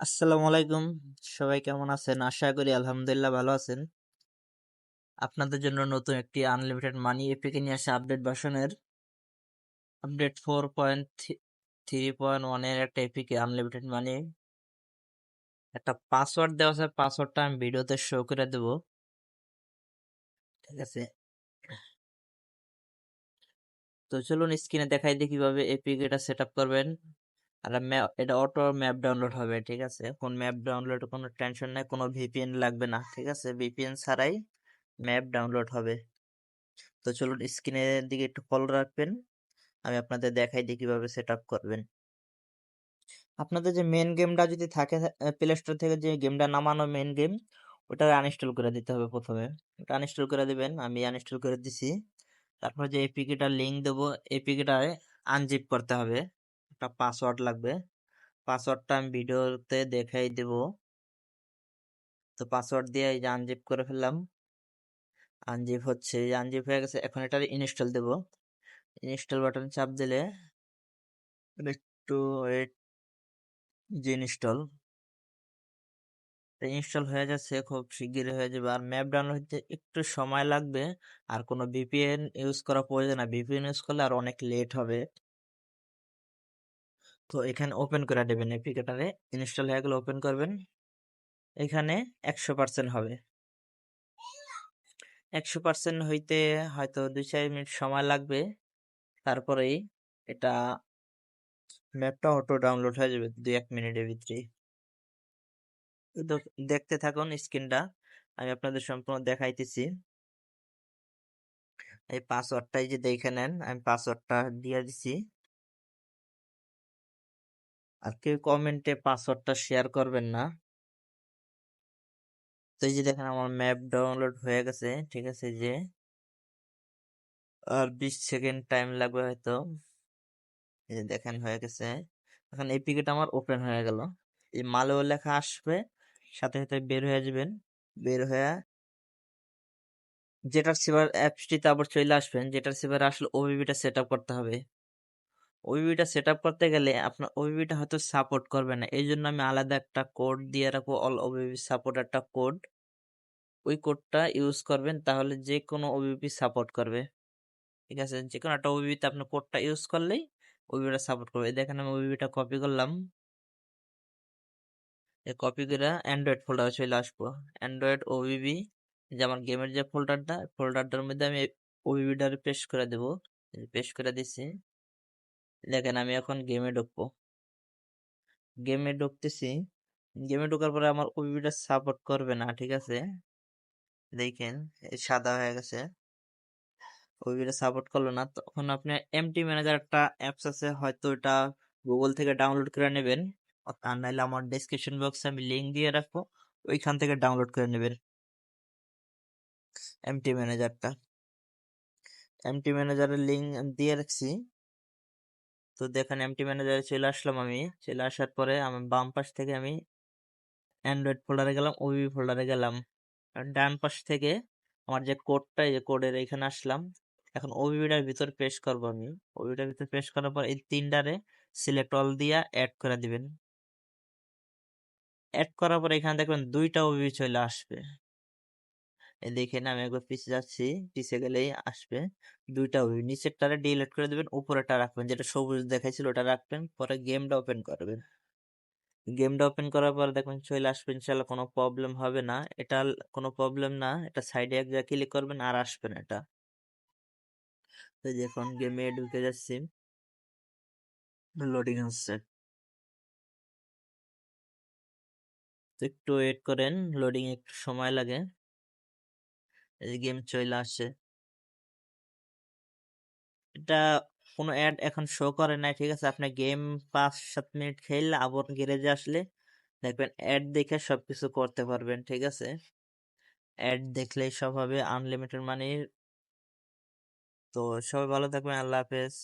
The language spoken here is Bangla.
আসসালামু আলাইকুম। সবাই কেমন আছেন? আশা করি আলহামদুলিল্লাহ ভালো আছেন। আপনাদের জন্য নতুন একটি আনলিমিটেড মানি এপিকে নিয়ে আসে আপডেট ভার্সনের update four point three point ওয়ানের একটা এপিকে আনলিমিটেড মানি একটা পাসওয়ার্ড দেওয়া আছে পাসওয়ার্ডটা আমি ভিডিওতে শো করে দেব। ঠিক আছে। তো চলুন স্ক্রিনে দেখাই দিই কীভাবে এপিকেটা সেট আপ করবেন। আর এটা অটো ম্যাপ ডাউনলোড হবে, ঠিক আছে? কোন ম্যাপ ডাউনলোড কোনো টেনশন নাই, কোনো ভিপিএন লাগবে না, ঠিক আছে? ভিপিএন ছাড়াই ম্যাপ ডাউনলোড হবে। তো চলুন স্ক্রিনের দিকে একটু ফলো রাখবেন, আমি আপনাদের দেখাই দিই কীভাবে সেট আপ করবেন। আপনাদের যে মেন গেমটা যদি থাকে প্লে স্টোর থেকে যে গেমটা নামানো মেন গেম ওটা আনইনস্টল করে দিতে হবে প্রথমে। ওটা আনইনস্টল করে দিবেন, আমি আনইনস্টল করে দিছি। তারপর যে এপিকেটা লিঙ্ক দেবো এপিকেটায় আনজিপ করতে হবে। একটা পাসওয়ার্ড লাগবে। পাসওয়ার্ডটা আমি ভিডিওতে দেখাই দেব। তো পাসওয়ার্ড দিয়ে এই আনজিপ করে ফেললাম। আনজিপ হচ্ছে আনজিপ হয়ে গেছে। এখন এটা ইনস্টল দেব। ইনস্টল বাটন চাপ দিলে একটু ওয়েট যে ইনস্টল ইনস্টল হয়ে যাচ্ছে, খুব শিগগিরই হয়ে যাবে। আর ম্যাপ ডাউনলোড হতে একটু সময় লাগবে। আর কোনো ভিপিএন ইউজ করা প্রয়োজন না ভিপিএন ইউজ করলে আর অনেক লেট হবে। তো এখানে ওপেন করে দেবেন। এপিকেটারে ইনস্টল হয়ে গেলে ওপেন করবেন। এখানে একশো পার্সেন্ট হবে। একশো পার্সেন্ট হইতে হয়তো দুই চার মিনিট সময় লাগবে। তারপরেই এটা ম্যাপটা অটো ডাউনলোড হয়ে যাবে দুই এক মিনিটের ভিতরে দেখতে থাকুন স্ক্রিনটা আমি আপনাদের সম্পূর্ণ দেখাইতেছি। এই পাসওয়ার্ডটাই যে দেখে নেন, আমি পাসওয়ার্ডটা দিয়ে দিছি। আর কেউ কমেন্টে পাসওয়ার্ডটা শেয়ার করবেন না। তো এই যে দেখেন আমার ম্যাপ ডাউনলোড হয়ে গেছে, ঠিক আছে যে। আর বিশ সেকেন্ড টাইম লাগবে হয়তো। এই যে দেখেন হয়ে গেছে। এখন এই পিকেট আমার ওপেন হয়ে গেল। এই মালেও লেখা আসবে, সাথে সাথে বের হয়ে যাবেন। বের হয়ে যেটার সিভার অ্যাপসটিতে আবার চলে আসবেন, যেটার সিভার আসলে ওবিবিটা সেট আপ করতে হবে। ওবিবিটা সেট আপ করতে গেলে আপনার ওবিবিটা হয়তো সাপোর্ট করবে না। এই জন্য আমি আলাদা একটা কোড দিয়ে রাখব অল ওবিবি সাপোর্ট একটা কোড ওই কোডটা ইউজ করবেন, তাহলে যে কোনো ওবিপি সাপোর্ট করবে। ঠিক আছে? যে কোনো একটা ওবিপিতে আপনার কোডটা ইউজ করলেই ওবিপিটা সাপোর্ট করবে। দেখেন আমি ওবিপিটা কপি করলাম। এই কপি করে অ্যান্ড্রয়েড ফোল্ডারে চলে আসব। অ্যান্ড্রয়েড ওবিবি যে আমার গেমের যে ফোল্ডারটা ফোল্ডারটার মধ্যে আমি ওবিবিটার পেস্ট করে দেব। পেস্ট করে দিছি। দেখেন আমি এখন গেমে ঢুকবো। গেমে ঢুকতেছি। গেমে ঢোকার পরে আমার ওবিবিটা সাপোর্ট করবে না, ঠিক আছে? দেখেন সাদা হয়ে গেছে। ওইগুলো সাপোর্ট করল না। তখন আপনি এমটি ম্যানেজার একটা অ্যাপস আছে, হয়তো এটা গুগল থেকে ডাউনলোড করে নেবেন। আর নাইলে আমার ডেসক্রিপশন বক্সে আমি লিঙ্ক দিয়ে রাখব। ওইখান থেকে ডাউনলোড করে নেবেন। এমটি ম্যানেজারটা এমটি ম্যানেজারের লিঙ্ক দিয়ে রাখছি। তো দেখেন এমটি ম্যানেজারে চলে আসলাম আমি। চলে আসার পরে আমি বাম পাশ থেকে আমি অ্যান্ড্রয়েড ফোল্ডারে গেলাম ওবি ফোল্ডারে গেলাম। ডান পাশ থেকে আমার যে কোডটা এই কোডের এখানে আসলাম। এখন ওবিটার ভিতর পেশ করব আমি। ওবিটার ভিতর পেশ করার পর এই তিনটারে সিলেক্ট অল দিয়া অ্যাড করে দিবেন। অ্যাড করার পর এখানে দেখবেন দুইটা ওবি চলে আসবে। দেখেন আমি একবার পিছিয়ে যাচ্ছি পিছিয়ে গেলেই আসবে। দুইটা ওবি নিচেরটারে ডিলিট করে দিবেন উপরেটা রাখবেন। যেটা সবুজ দেখাইছিল ওটা রাখবেন, পরে গেমটা ওপেন করবেন। গেমটা ওপেন করার পর দেখবেন চলে আসবে ইনশাল্লাহ কোনো প্রবলেম হবে না। এটা কোনো প্রবলেম না, এটা সাইডে এক জায়গায় ক্লিক করবেন আর আসবেন এটা। তো এখন গেমে ঢুকে যাচ্ছি। লোডিং হচ্ছে একটু ওয়েট করেন লোডিং একটু সময় লাগে। এই গেম চলে আসছে। এটা কোনো অ্যাড এখন শো করে নাই, ঠিক আছে? আপনি গেম পাঁচ, সাত মিনিট খেললে আবার গ্যারেজে আসলে দেখবেন অ্যাড দেখে সব কিছু করতে পারবেন, ঠিক আছে? অ্যাড দেখলেই সব হবে আনলিমিটেড মানির তো সবাই ভালো থাকবেন, আল্লাহ হাফেজ।